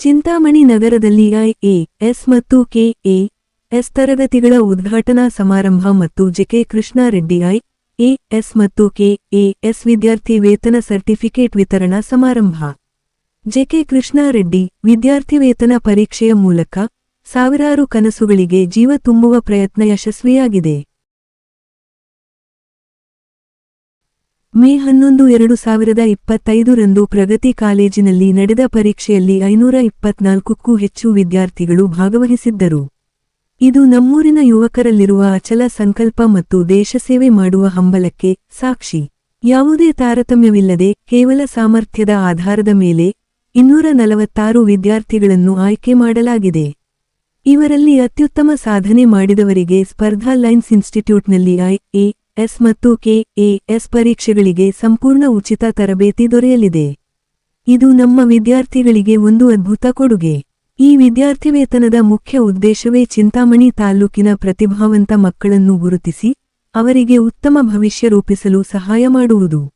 ಚಿಂತಾಮಣಿ ನಗರದಲ್ಲಿ I A S ಮತ್ತು K A S ತರಗತಿಗಳ ಉದ್ಘಾಟನಾ ಸಮಾರಂಭ ಮತ್ತು ಜೆಕೆ ಕೃಷ್ಣಾರೆಡ್ಡಿ ಐ ಮತ್ತು ಕೆಎಎಸ್ ವಿದ್ಯಾರ್ಥಿ ವೇತನ ಸರ್ಟಿಫಿಕೇಟ್ ವಿತರಣಾ ಸಮಾರಂಭ. ಜೆಕೆ ಕೃಷ್ಣಾರೆಡ್ಡಿ ವಿದ್ಯಾರ್ಥಿ ವೇತನ ಪರೀಕ್ಷೆಯ ಮೂಲಕ ಸಾವಿರಾರು ಕನಸುಗಳಿಗೆ ಜೀವ ತುಂಬುವ ಪ್ರಯತ್ನ ಯಶಸ್ವಿಯಾಗಿದೆ. ಮೇ ಹನ್ನೊಂದು ಎರಡು ಸಾವಿರದ ಇಪ್ಪತ್ತೈದರಂದು ಪ್ರಗತಿ ಕಾಲೇಜಿನಲ್ಲಿ ನಡೆದ ಪರೀಕ್ಷೆಯಲ್ಲಿ ಐನೂರ ಇಪ್ಪತ್ನಾಲ್ಕಕ್ಕೂ ಹೆಚ್ಚು ವಿದ್ಯಾರ್ಥಿಗಳು ಭಾಗವಹಿಸಿದ್ದರು. ಇದು ನಮ್ಮೂರಿನ ಯುವಕರಲ್ಲಿರುವ ಅಚಲ ಸಂಕಲ್ಪ ಮತ್ತು ದೇಶಸೇವೆ ಮಾಡುವ ಹಂಬಲಕ್ಕೆ ಸಾಕ್ಷಿ. ಯಾವುದೇ ತಾರತಮ್ಯವಿಲ್ಲದೆ ಕೇವಲ ಸಾಮರ್ಥ್ಯದ ಆಧಾರದ ಮೇಲೆ ಇನ್ನೂರ ನಲವತ್ತಾರು ವಿದ್ಯಾರ್ಥಿಗಳನ್ನು ಆಯ್ಕೆ ಮಾಡಲಾಗಿದೆ. ಇವರಲ್ಲಿ ಅತ್ಯುತ್ತಮ ಸಾಧನೆ ಮಾಡಿದವರಿಗೆ ಸ್ಪರ್ಧಾ ಲೈನ್ಸ್ ಇನ್ಸ್ಟಿಟ್ಯೂಟ್ನಲ್ಲಿ ಐಎ ಎಸ್ ಮತ್ತು ಕೆಎಎಸ್ ಪರೀಕ್ಷೆಗಳಿಗೆ ಸಂಪೂರ್ಣ ಉಚಿತ ತರಬೇತಿ ದೊರೆಯಲಿದೆ. ಇದು ನಮ್ಮ ವಿದ್ಯಾರ್ಥಿಗಳಿಗೆ ಒಂದು ಅದ್ಭುತ ಕೊಡುಗೆ. ಈ ವಿದ್ಯಾರ್ಥಿವೇತನದ ಮುಖ್ಯ ಉದ್ದೇಶವೇ ಚಿಂತಾಮಣಿ ತಾಲ್ಲೂಕಿನ ಪ್ರತಿಭಾವಂತ ಮಕ್ಕಳನ್ನು ಗುರುತಿಸಿ, ಅವರಿಗೆ ಉತ್ತಮ ಭವಿಷ್ಯ ರೂಪಿಸಲು ಸಹಾಯ ಮಾಡುವುದು.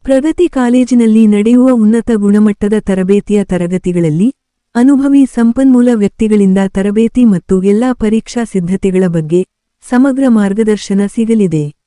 ಪ್ರಗತಿ ಕಾಲೇಜಿನಲ್ಲಿ ನಡೆಯುವ ಉನ್ನತ ಗುಣಮಟ್ಟದ ತರಬೇತಿಯ ತರಗತಿಗಳಲ್ಲಿ, ಅನುಭವಿ ಸಂಪನ್ಮೂಲ ವ್ಯಕ್ತಿಗಳಿಂದ ತರಬೇತಿ ಮತ್ತು ಎಲ್ಲಾ ಪರೀಕ್ಷಾ ಸಿದ್ಧತೆಗಳ ಬಗ್ಗೆ ಸಮಗ್ರ ಮಾರ್ಗದರ್ಶನ ಸಿಗಲಿದೆ.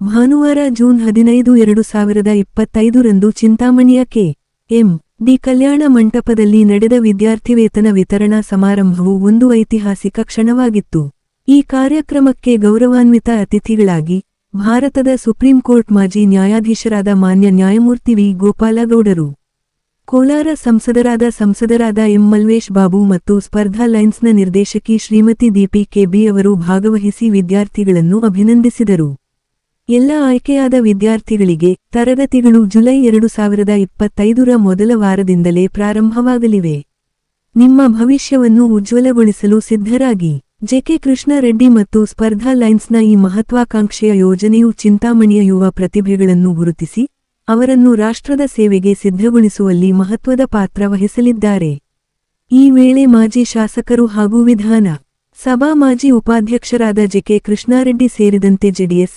ಭಾನುವಾರ ಜೂನ್ ಹದಿನೈದು, ಎರಡು ಸಾವಿರದ ಇಪ್ಪತ್ತೈದರಂದು ಚಿಂತಾಮಣಿಯ ಕೆ. ಎಂ. ಡಿ. ಕಲ್ಯಾಣ ಮಂಟಪದಲ್ಲಿ ನಡೆದ ವಿದ್ಯಾರ್ಥಿ ವೇತನ ವಿತರಣಾ ಸಮಾರಂಭವು ಒಂದು ಐತಿಹಾಸಿಕ ಕ್ಷಣವಾಗಿತ್ತು. ಈ ಕಾರ್ಯಕ್ರಮಕ್ಕೆ ಗೌರವಾನ್ವಿತ ಅತಿಥಿಗಳಾಗಿ ಭಾರತದ ಸುಪ್ರೀಂ ಕೋರ್ಟ್ ಮಾಜಿ ನ್ಯಾಯಾಧೀಶರಾದ ಮಾನ್ಯ ನ್ಯಾಯಮೂರ್ತಿ ವಿ. ಗೋಪಾಲಗೌಡರು, ಕೋಲಾರ ಸಂಸದರಾದ ಸಂಸದರಾದ ಎಂ. ಮಲ್ವೇಶ್ ಬಾಬು ಮತ್ತು ಸ್ಪರ್ಧಾ ಲೈನ್ಸ್ನ ನಿರ್ದೇಶಕಿ ಶ್ರೀಮತಿ ದೀಪಿ ಕೆಬಿ ಅವರು ಭಾಗವಹಿಸಿ ವಿದ್ಯಾರ್ಥಿಗಳನ್ನು ಅಭಿನಂದಿಸಿದರು. ಎಲ್ಲ ಆಯ್ಕೆಯಾದ ವಿದ್ಯಾರ್ಥಿಗಳಿಗೆ ತರಗತಿಗಳು ಜುಲೈ ಎರಡು ಸಾವಿರದ ಇಪ್ಪತ್ತೈದರ ಮೊದಲ ವಾರದಿಂದಲೇ ಪ್ರಾರಂಭವಾಗಲಿವೆ. ನಿಮ್ಮ ಭವಿಷ್ಯವನ್ನು ಉಜ್ವಲಗೊಳಿಸಲು ಸಿದ್ಧರಾಗಿ. ಜೆಕೆ ಕೃಷ್ಣಾರೆಡ್ಡಿ ಮತ್ತು ಸ್ಪರ್ಧಾ ಲೈನ್ಸ್ನ ಈ ಮಹತ್ವಾಕಾಂಕ್ಷೆಯ ಯೋಜನೆಯು ಚಿಂತಾಮಣಿಯ ಯುವ ಪ್ರತಿಭೆಗಳನ್ನು ಗುರುತಿಸಿ, ಅವರನ್ನು ರಾಷ್ಟ್ರದ ಸೇವೆಗೆ ಸಿದ್ಧಗೊಳಿಸುವಲ್ಲಿ ಮಹತ್ವದ ಪಾತ್ರ ವಹಿಸಲಿದ್ದಾರೆ. ಈ ವೇಳೆ ಮಾಜಿ ಶಾಸಕರು ಹಾಗೂ ವಿಧಾನ ಸಭಾ ಮಾಜಿ ಉಪಾಧ್ಯಕ್ಷರಾದ ಜೆಕೆ ಕೃಷ್ಣಾರೆಡ್ಡಿ ಸೇರಿದಂತೆ ಜೆಡಿಎಸ್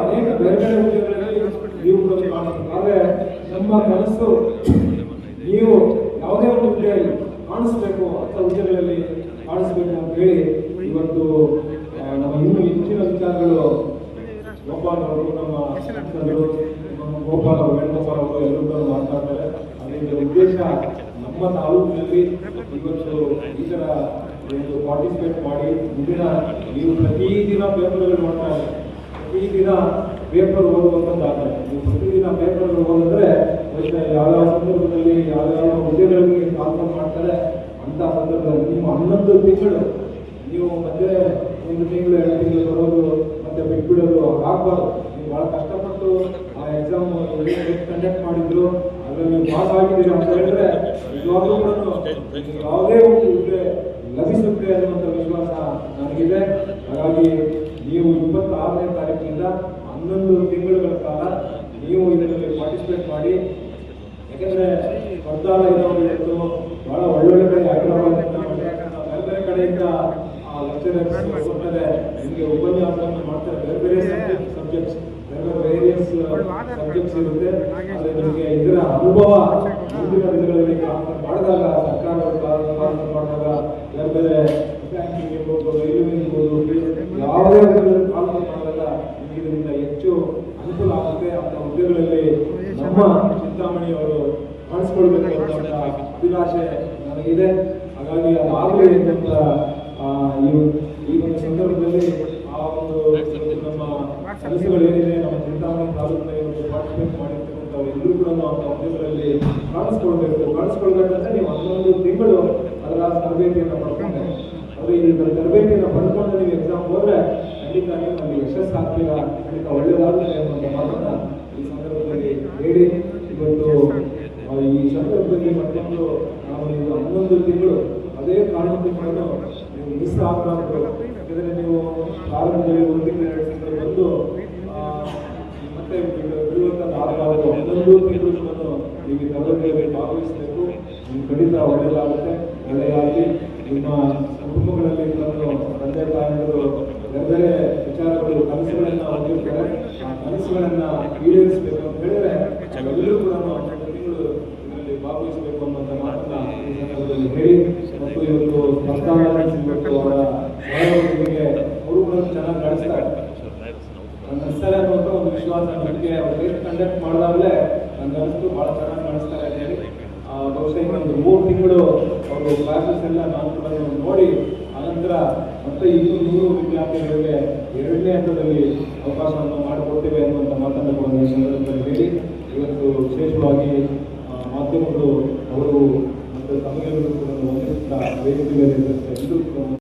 ಅನೇಕ ಬೇರೆ ಬೇರೆ ಉದ್ಯೋಗಗಳಲ್ಲಿ ನೀವು ಆದ್ರೆ ನಮ್ಮ ಕನಸು ನೀವು ಯಾವುದೇ ಒಂದು ಹುದ್ದೆಯಲ್ಲಿ ಕಾಣಿಸ್ಬೇಕು ಅಂತ ಹುದ್ದೆಗಳಲ್ಲಿ ಕಾಣಿಸ್ಬೇಕು ಅಂತ ಹೇಳಿ ಇವತ್ತು ನಮ್ಮ ಇನ್ನೂ ಹೆಚ್ಚಿನ ವಿಚಾರಗಳು ಗೋಪಾಲ್ ಅವರು, ನಮ್ಮ ನಮ್ಮ ಗೋಪಾಲ್ ಅವರು, ವೇಣುಗೋಪಾಲ್ ಅವರು ಎಲ್ಲರೂ ಮಾತಾಡ್ತಾರೆ. ಅದರಿಂದ ಉದ್ದೇಶ ನಮ್ಮ ತಾಲೂಕಿನಲ್ಲಿ ಇವತ್ತು ಈ ಥರ ಪಾರ್ಟಿಸಿಪೇಟ್ ಮಾಡಿ. ಮುಂದಿನ ನೀವು ಪ್ರತಿದಿನ ಪೇಪರ್ಗಳು ಮಾಡ್ತಾ ಇದ್ದಾರೆ ಪ್ರತಿದಿನ ಪೇಪರ್ ಓದುವಂಥದ್ದಾಗ್ತದೆ ನೀವು ಪ್ರತಿದಿನ ಪೇಪರ್ ಓದಿದ್ರೆ ಯಾವ ಯಾವ್ಯಾವ ಸಂದರ್ಭದಲ್ಲಿ ಯಾವ್ಯಾವ ಹುದ್ದೆಗಳಿಗೆ ಪಾತ್ರ ಮಾಡ್ತಾರೆ ಅಂತ ಸಂದರ್ಭದಲ್ಲಿ ನೀವು ಹನ್ನೊಂದು ತಿಂಗಳು ನೀವು ಮತ್ತೆ ಒಂದು ತಿಂಗಳು, ಎರಡು ತಿಂಗಳು ಬರೋದು ಮತ್ತೆ ಬಿಟ್ಬಿಡೋದು ಆಗ್ಬಾರ್ದು. ನೀವು ಬಹಳ ಕಷ್ಟಪಟ್ಟು ಆ ಎಕ್ಸಾಮ್ ಕಂಡಕ್ಟ್ ಮಾಡಿದ್ರು, ಅದರಲ್ಲಿ ಪಾಸ್ ಆಗಿದ್ದೀರಿ ಅಂತ ಹೇಳಿದ್ರೆ ನಿಜವಾಗ್ಲೂ ಯಾವುದೇ ಒಂದು ಹುದ್ದೆ ಲಭಿಸುತ್ತೆ ಅನ್ನುವಂಥ ವಿಶ್ವಾಸ ನನಗಿದೆ. ಹಾಗಾಗಿ ನೀವು ಇಪ್ಪತ್ತಾರನೇ ತಾರೀಕಿನಿಂದ ಹನ್ನೊಂದು ತಿಂಗಳುಗಳ ಕಾಲ ನೀವು ಇದರಲ್ಲಿ ಪಾರ್ಟಿಸಿಪೇಟ್ ಮಾಡಿ, ಯಾಕಂದ್ರೆ ಸ್ಪರ್ಧಾಲಯದವರು ಇರೋದು ಬಹಳ ಒಳ್ಳೊಳ್ಳೆ ಕಡೆ ಬೇರೆ ಬೇರೆ ಕಡೆಯಿಂದ ಲೆಕ್ಚರರ್ಸ್ ಬರ್ತಾರೆ ನಿಮಗೆ ಉಪನ್ಯಾಸವನ್ನು ಮಾಡ್ತಾರೆ. ಬೇರೆ ಬೇರೆ ಸಬ್ಜೆಕ್ಟ್ಸ್ ಬೇರೆ ಬೇರೆ ವೇರಿಯಸ್ ಸಬ್ಜೆಕ್ಟ್ಸ್ ಇರುತ್ತೆ. ಆದರೆ ಇದರ ಅನುಭವ ಮುಂದಿನ ದಿನಗಳಲ್ಲಿ ಮಾಡಿದಾಗ, ಸರ್ಕಾರದ ಮಾಡಿದಾಗ, ಬೇರೆ ಬೇರೆ ಬ್ಯಾಂಕಿಂಗ್ ಯಾವುದೇ ಹುದ್ದೆಗಳಲ್ಲಿ ಕಾಲ್ಫರ್ ಇದರಿಂದ ಹೆಚ್ಚು ಅನುಕೂಲ ಆಗುತ್ತೆ ಅಂತ ಹುದ್ದೆಗಳಲ್ಲಿ ನಮ್ಮ ಚಿಂತಾಮಣಿಯವರು ಕಾಣಿಸ್ಕೊಳ್ಬೇಕು ಅಂತ ಅಭಿಲಾಷೆ ನನಗಿದೆ. ಹಾಗಾಗಿ ಅದಾಗಲಿ ಅಂತ ಈ ಒಂದು- ಸಂದರ್ಭದಲ್ಲಿ ಆ ಒಂದು ನಮ್ಮ ಕೆಲಸಗಳು ಏನಿದೆ ನಮ್ಮ ಚಿಂತಾಮಣಿ ತಾಲೂಕಿನ ಪಾರ್ಟಿಸಿಪೇಟ್ ಮಾಡಿರ್ತಕ್ಕಂಥ ಎಲ್ಲರೂ ಕೂಡ ನಾವು ಅಂತ ಹುದ್ದೆಗಳಲ್ಲಿ ಕಾಣಿಸ್ಕೊಳ್ಬೇಕು. ಕಾಣಿಸ್ಕೊಳ್ಬೇಕಂದ್ರೆ ನೀವು ಹನ್ನೊಂದು ತಿಂಗಳು ಅದರ ತರಬೇತಿಯನ್ನು ಪಡ್ಕೊಂಡೆ. ಆದರೆ ಈ ತರಬೇತಿಯನ್ನು ಪಡ್ಕೊಂಡು ನೀವು ಎಕ್ಸಾಮ್ ಹೋದ್ರೆ ಖಂಡಿತ ನಮಗೆ ಯಶಸ್ಸು ಆಗ್ತೀರಾ ಖಂಡಿತ ಒಳ್ಳೆಯದಾಗುತ್ತೆ ಅನ್ನುವಂಥ ಮಾತನ್ನ ಈ ಸಂದರ್ಭದಲ್ಲಿ ಹೇಳಿ ಇವತ್ತು ಈ ಸಂದರ್ಭದಲ್ಲಿ ಮತ್ತೊಂದು ನಾವು ಈಗ ಹನ್ನೊಂದು ತಿಂಗಳು ಅದೇ ಕಾರಣದಿಂದಲೂ ನೀವು ಮಿಸ್ ಆಗಬಾರ್ದು. ಯಾಕಂದರೆ ನೀವು ಪ್ರಾರಂಭದಲ್ಲಿ ಒಂದು ಎರಡು ತಿಂಗಳು ಬಂದು ಮತ್ತೆ ಮತ್ತೆ ಬಿಡುವಂಥದ್ದಾಗಬಾರದು ಹನ್ನೊಂದು ತಿಂಗಳು ನೀವು ತರಗತಿಯಲ್ಲಿ ಭಾಗವಹಿಸಬೇಕು ನಿಮ್ಗೆ ಖಂಡಿತ ಒಳ್ಳೆಯದಾಗುತ್ತೆ. ಒಳ್ಳೆಯದಾಗಿ ನಿಮ್ಮ ಕುಟುಂಬಗಳಲ್ಲಿ ಬಂದು ತಂದೆ ತಾಯಿಗಳು ಬೇರೆ ಬೇರೆ ಕನಸುಗಳನ್ನ ಹೊಂದಿರ್ತಾರೆ ಆ ಕನಸುಗಳನ್ನ ಈಡೇರಿಸಬೇಕು ಅಂತ ಹೇಳಿದ್ರೆ ಎಲ್ಲರೂ ಕೂಡ ಹನ್ನೆರಡು ತಿಂಗಳು ಇದರಲ್ಲಿ ಭಾಗವಹಿಸಬೇಕು ಅಂತ ಮಾತನ್ನ ಈ ಸಂದರ್ಭದಲ್ಲಿ ಹೇಳಿ, ಮತ್ತು ಇವತ್ತು ಪ್ರಸ್ತಾವನೆ ಇವತ್ತು ಅವರ ಸಹಯೋಗಿಗಳಿಗೆ ಅವರು ಕೂಡ ಚೆನ್ನಾಗಿ ನಡೆಸ್ತಾರೆ. ನನ್ನ ನಡೆಸ್ತಾರೆ ಅನ್ನುವಂಥ ಒಂದು ವಿಶ್ವಾಸ ನನಗೆ ಅವ್ರು ಟೆಸ್ಟ್ ಕಂಡಕ್ಟ್ ಮಾಡಿದಾಗಲೇ ನನಗೆ ಅನಿಸ್ತು ಭಾಳ ಚೆನ್ನಾಗಿ ನಡೆಸ್ತಾರೆ ಅಂತ ಹೇಳಿ. ಬಹುಶಃ ಇನ್ನೊಂದು ಮೂರು ತಿಂಗಳು ಅವರು ಕ್ಲಾಸಸ್ ಎಲ್ಲ ನಾನು ಕೂಡ ನೋಡಿ ಆನಂತರ ಮತ್ತೆ ಇನ್ನೂ ನೂರು ವಿದ್ಯಾರ್ಥಿಗಳಿಗೆ ಎರಡನೇ ಹಂತದಲ್ಲಿ ಅವಕಾಶವನ್ನು ಮಾಡಿಕೊಡ್ತೇವೆ ಅನ್ನುವಂಥ ಮಾತನ್ನು ಕೂಡ ಈ ಸಂದರ್ಭದಲ್ಲಿ ಹೇಳಿ, ಇವತ್ತು ವಿಶೇಷವಾಗಿ ಮಾಧ್ಯಮಗಳು ಅವರು ಮತ್ತು ತಮಗೆ ಕೂಡ ವಂದಿಸುತ್ತಾ ವೇದಿಕೆಯಲ್ಲಿ